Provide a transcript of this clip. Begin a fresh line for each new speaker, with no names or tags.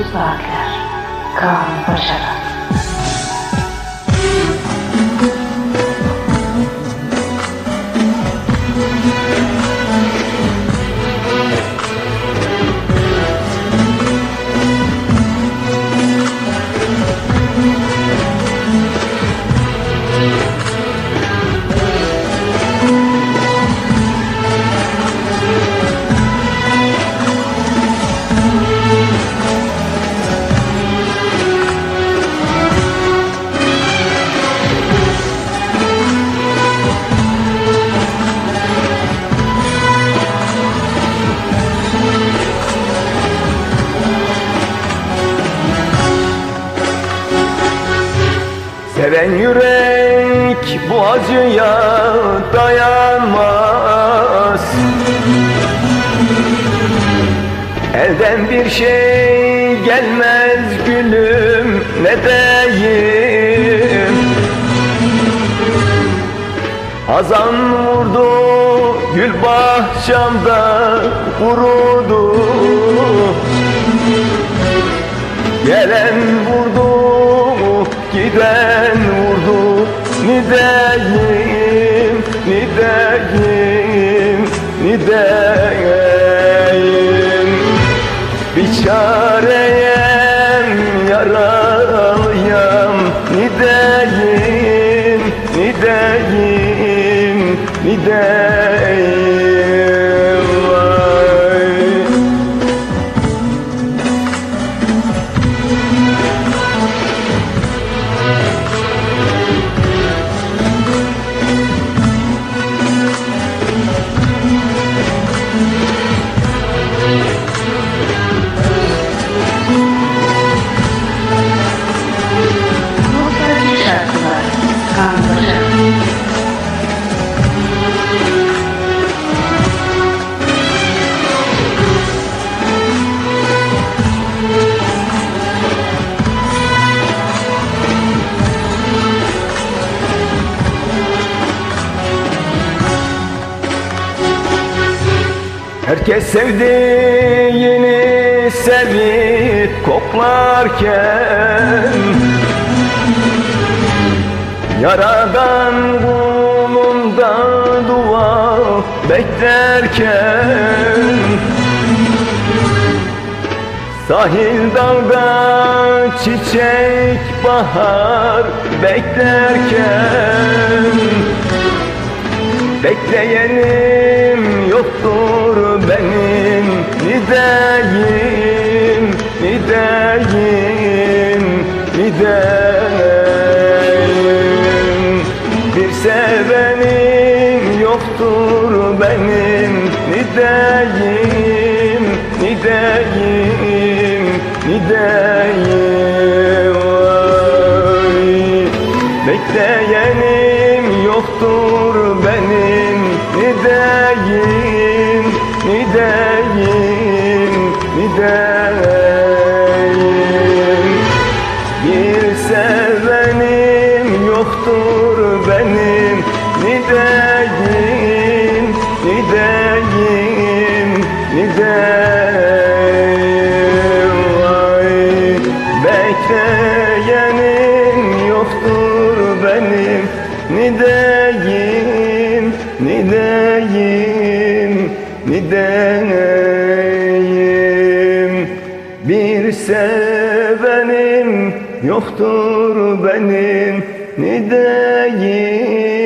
Tüm saatler Kaan Paşa'dan.
Seven yürek bu acıya dayanmaz. Elden bir şey gelmez gülüm ne diyeyim? Hazan vurdu gül bahçamda kurudu. Gelen vurdu giden vurdu Ni Herkes sevdiğini sevip koklarken Yaradan kulundan dua beklerken Sahil dalda çiçek bahar beklerken Bekleyenim ni deyim Bir sevenim yoktur benim Ni deyim, ni deyim, ni deyim Vay. Bekleyenim yoktur benim Ni deyim, ni yoktur benim Ni deyim, ni deyim, ni deyim Vay. Bekleyenim yoktur benim Ni deyim, ni deyim, ni deyim Bir sevenim yoktur benim Ni deyim, ni deyim